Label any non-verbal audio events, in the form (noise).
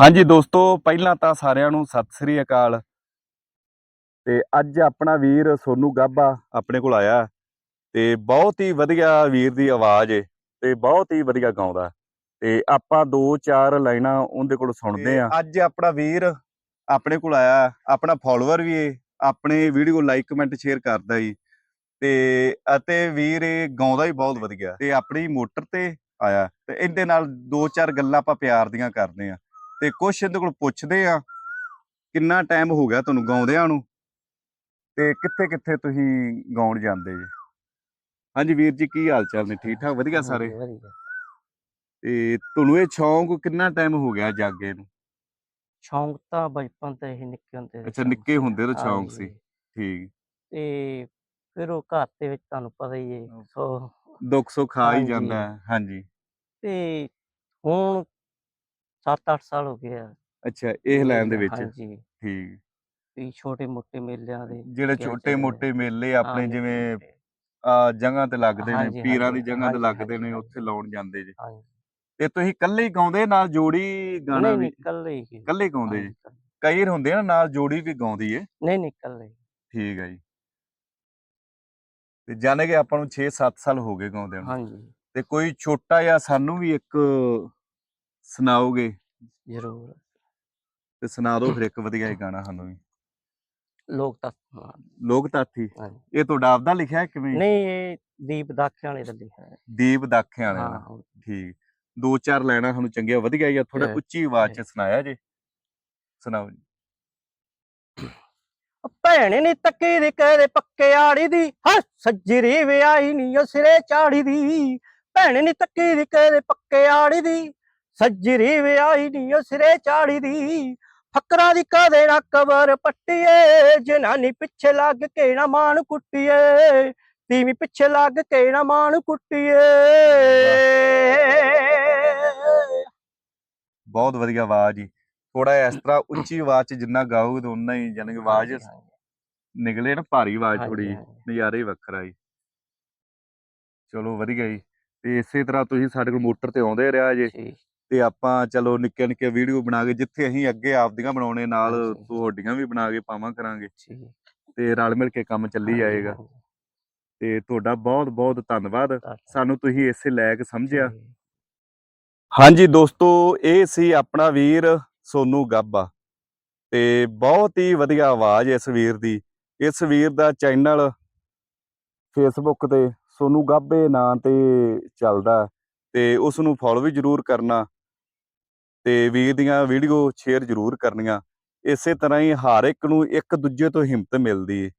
ਹਾਂਜੀ ਦੋਸਤੋ, ਪਹਿਲਾਂ ਤਾਂ ਸਾਰਿਆਂ ਨੂੰ ਸਤਿ ਸ੍ਰੀ ਅਕਾਲ। ਤੇ ਅੱਜ ਆਪਣਾ ਵੀਰ ਸੋਨੂ ਗਾਬਾ ਆਪਣੇ ਕੋਲ ਆਇਆ ਤੇ ਬਹੁਤ ਹੀ ਵਧੀਆ ਵੀਰ ਦੀ ਆਵਾਜ਼ ਏ ਤੇ ਬਹੁਤ ਹੀ ਵਧੀਆ ਗਾਉਂਦਾ। ਤੇ ਆਪਾਂ ਦੋ ਚਾਰ ਲਾਈਨਾਂ ਉਹਦੇ ਕੋਲ ਸੁਣਦੇ ਆ ਅੱਜ ਆਪਣਾ ਵੀਰ ਆਪਣੇ ਕੋਲ ਆਇਆ, ਆਪਣਾ ਫਾਲੋਅਰ ਵੀ ਏ, ਆਪਣੇ ਵੀਡੀਓ ਲਾਈਕ ਕਮੈਂਟ ਸ਼ੇਅਰ ਕਰਦਾ ਜੀ। ਤੇ ਅਤੇ ਵੀਰ ਇਹ ਗਾਉਂਦਾ ਹੀ ਬਹੁਤ ਵਧੀਆ। ਤੇ ਆਪਣੀ ਮੋਟਰ ਤੇ ਆਇਆ ਤੇ ਇਹਦੇ ਨਾਲ ਦੋ ਚਾਰ ਗੱਲਾਂ ਆਪਾਂ ਪਿਆਰ ਦੀਆਂ ਕਰਦੇ ਆ ਤੇ ਕੁਛ ਇਹਦੇ ਕੋਲ ਪੁੱਛਦੇ ਆ ਕਿੰਨਾ ਟਾਈਮ ਹੋ ਗਿਆ ਤੁਹਾਨੂੰ ਗਾਉਂਦਿਆਂ ਨੂੰ? ਤੇ ਕਿੱਥੇ ਕਿੱਥੇ ਤੁਸੀਂ ਗਾਉਣ ਜਾਂਦੇ ਜੀ? ਹਾਂਜੀ ਵੀਰ ਜੀ ਕੀ ਹਾਲ ਚਾਲ ਨੇ? ਠੀਕ ਠਾਕ ਵਧੀਆ ਸਾਰੇ। ਤੇ ਤੁਹਾਨੂੰ ਇਹ ਸ਼ੌਂਕ ਕਿੰਨਾ ਟਾਈਮ ਹੋ ਗਿਆ ਜਾਗੇ ਨੂੰ? ਸ਼ੌਂਕ ਤਾਂ ਬਚਪਨ ਤੋਂ ਹੀ ਨਿੱਕੇ ਹੁੰਦੇ ਅੱਛਾ ਨਿੱਕੇ। ਹੁੰਦੇ ਤੋਂ ਸ਼ੌਂਕ ਸੀ। ਠੀਕ। ਤੇ ਫਿਰ ਉਹ ਘਰ ਦੇ ਵਿੱਚ ਤੁਹਾਨੂੰ ਪਤਾ ਹੀ ਹੈ। ਸੋ ਦੁੱਖ ਸੁੱਖ ਆ ਹੀ। ਜਾਂਦਾ ਹੈ ਹਾਂਜੀ। ਤੇ ਹੁਣ 7-8 ਸਾਲ ਹੋ ਗਏ ਆ। ਅੱਛਾ ਇਹ ਲਾਈਨ ਦੇ ਵਿੱਚ? ਹਾਂਜੀ। ਠੀਕ। ਵੀ ਛੋਟੇ ਮੋਟੇ ਮੇਲਿਆਂ ਦੇ ਜਿਹੜੇ ਛੋਟੇ। ਮੋਟੇ ਮੇਲੇ ਆਪਣੇ ਜਿਵੇਂ। ਆ ਜਗ੍ਹਾ ਤੇ ਲੱਗਦੇ ਨੇ ਪੀਰਾਂ ਦੀ ਜਗ੍ਹਾ ਤੇ ਲੱਗਦੇ ਨੇ। ਉੱਥੇ ਲਾਉਣ ਜਾਂਦੇ ਜੀ। ਤੇ ਤੁਸੀਂ ਇਕੱਲੇ ਹੀ ਗਾਉਂਦੇ ਨਾਲ ਜੋੜੀ ਗਾਣਾ ਨਹੀਂ ਵੀ? ਇਕੱਲੇ ਹੀ ਇਕੱਲੇ ਗਾਉਂਦੇ ਜੀ। ਕਈ ਹੁੰਦੇ ਆ ਨਾਲ ਜੋੜੀ ਵੀ ਗਾਉਂਦੀ ਏ। ਨਹੀਂ ਨਹੀਂ ਇਕੱਲੇ। ਠੀਕ ਹੈ ਜੀ। ਤੇ ਜਾਣੇ ਕਿ ਆਪਾਂ ਨੂੰ 6-7 ਸਾਲ ਹੋ ਗਏ ਗਾਉਂਦੇ ਨੂੰ। ਹਾਂਜੀ। ਤੇ ਕੋਈ ਛੋਟਾ ਜਿਹਾ ਸਾਨੂੰ ਵੀ ਇੱਕ ਸੁਣਾਓਗੇ? ਜ਼ਰੂਰ। ਤੇ ਸੁਣਾ ਦਿਓ ਫਿਰ ਇੱਕ (coughs) ਵਧੀਆ ਜਿਹਾ ਗਾਣਾ ਸਾਨੂੰ ਵੀ। ਲੋਕ ਤਾਂ ਲੋਕ ਤਾਥੀ ਹਾਂਜੀ। ਇਹ ਤੁਹਾਡਾ ਆਪਦਾ ਲਿਖਿਆ ਹੈ ਕਿਵੇਂ ਨਹੀਂ ਇਹ ਦੀਪ ਦਾਖਿਆਂ ਵਾਲੇ ਦਾ ਲਿਖਿਆ ਹੈ ਦੀਪ ਦਾਖਿਆਂ ਵਾਲਿਆਂ ਦਾ। ਹਾਂ ਠੀਕ। ਦੋ ਚਾਰ ਲਾਈਨਾਂ ਸਾਨੂੰ ਚੰਗੀਆਂ ਵਧੀਆ ਜਾਂ ਥੋੜਾ ਉੱਚੀ ਆਵਾਜ਼ 'ਚ ਸੁਣਾਇਆ ਜੀ। ਸੁਣਾਓ ਜੀ। (coughs) ਭੈਣ ਨੀ ਤੱਕੀ ਦੀ ਕਹਦੇ ਪੱਕੇ ਆੜੀ ਦੀ। ਹਾ ਸੱਜਰੀ ਵਿਆਹੀ ਨੀ ਸਿਰੇ ਚਾੜੀ ਦੀ। ਭੈਣ ਨੀ ਤੱਕੀ ਦੀ ਕਹਦੇ ਪੱਕੇ ਆੜੀ ਦੀ। ਸੱਜਰੀ ਵਿਆਹੀ ਨੀ ਓ ਸਿਰੇ ਚਾੜੀ ਦੀ। ਫਕਰਾਂ ਦੀ ਕਦੇ ਨਾ ਕਬਰ ਪੱਟੀਏ? ਜਨਾਨੀ ਪਿੱਛੇ ਲੱਗ ਕੇ ਨਾ ਮਾਨ ਕੁੱਟੀਏ। ਤੀਵੀਂ ਪਿੱਛੇ ਲੱਗ ਕੇ ਨਾ ਮਾਨ ਕੁੱਟੀਏ। ਬਹੁਤ ਵਧੀਆ ਆਵਾਜ਼ ਜੀ। ਥੋੜਾ ਇਸ ਤਰ੍ਹਾਂ ਉੱਚੀ ਆਵਾਜ਼ 'ਚ ਜਿੰਨਾ ਗਾਓਗੇ ਤਾਂ ਉਨਾ ਹੀ ਜਾਨੀ ਕਿ ਆਵਾਜ਼ ਨਿਕਲੇ ਨਾ ਭਾਰੀ ਆਵਾਜ਼ ਥੋੜੀ। ਨਜ਼ਾਰਾ ਹੀ ਵੱਖਰਾ ਜੀ। ਚਲੋ ਵਧੀਆ ਜੀ। ਤੇ ਇਸੇ ਤਰ੍ਹਾਂ ਤੁਸੀਂ ਸਾਡੇ ਕੋਲ ਮੋਟਰ ਤੇ ਆਉਂਦੇ ਰਿਹਾ ਜੀ, ਤੇ ਆਪਾਂ ਚਲੋ ਨਿੱਕੇ ਨਿੱਕੇ ਵੀਡੀਓ ਬਣਾ ਕੇ ਜਿੱਥੇ ਅਸੀਂ ਅੱਗੇ ਆਪਦੀਆਂ ਬਣਾਉਣੇ ਨਾਲ। ਤੁਹਾਡੀਆਂ ਵੀ ਬਣਾ ਕੇ ਪਾਵਾਂ ਕਰਾਂਗੇ। ਤੇ ਰਲ ਮਿਲ ਕੇ ਕੰਮ ਚੱਲੀ ਜਾਏਗਾ। ਤੇ ਤੁਹਾਡਾ ਬਹੁਤ ਬਹੁਤ ਧੰਨਵਾਦ। ਸਾਨੂੰ ਤੁਸੀਂ ਇਸੇ ਲਾਇਕ ਸਮਝਿਆ। ਹਾਂਜੀ ਦੋਸਤੋ ਇਹ ਸੀ ਆਪਣਾ ਵੀਰ ਸੋਨੂ ਗਾਬਾ। ਤੇ ਬਹੁਤ ਹੀ ਵਧੀਆ ਆਵਾਜ਼ ਇਸ ਵੀਰ ਦੀ। ਇਸ ਵੀਰ ਦਾ ਚੈਨਲ ਫੇਸਬੁੱਕ ਤੇ ਸੋਨੂ ਗਾਬੇ ਨਾਂ ਤੇ ਚੱਲਦਾ ਤੇ ਉਸ ਨੂੰ ਫੋਲੋ ਵੀ ਜਰੂਰ ਕਰਨਾ। ਤੇ ਵੀਰ ਦੀਆਂ ਵੀਡੀਓ ਸ਼ੇਅਰ ਜਰੂਰ ਕਰਨੀਆਂ। ਇਸੇ ਤਰ੍ਹਾਂ ਹੀ ਹਰ ਇੱਕ ਨੂੰ ਇੱਕ ਦੂਜੇ ਤੋਂ ਹਿੰਮਤ ਮਿਲਦੀ ਏ।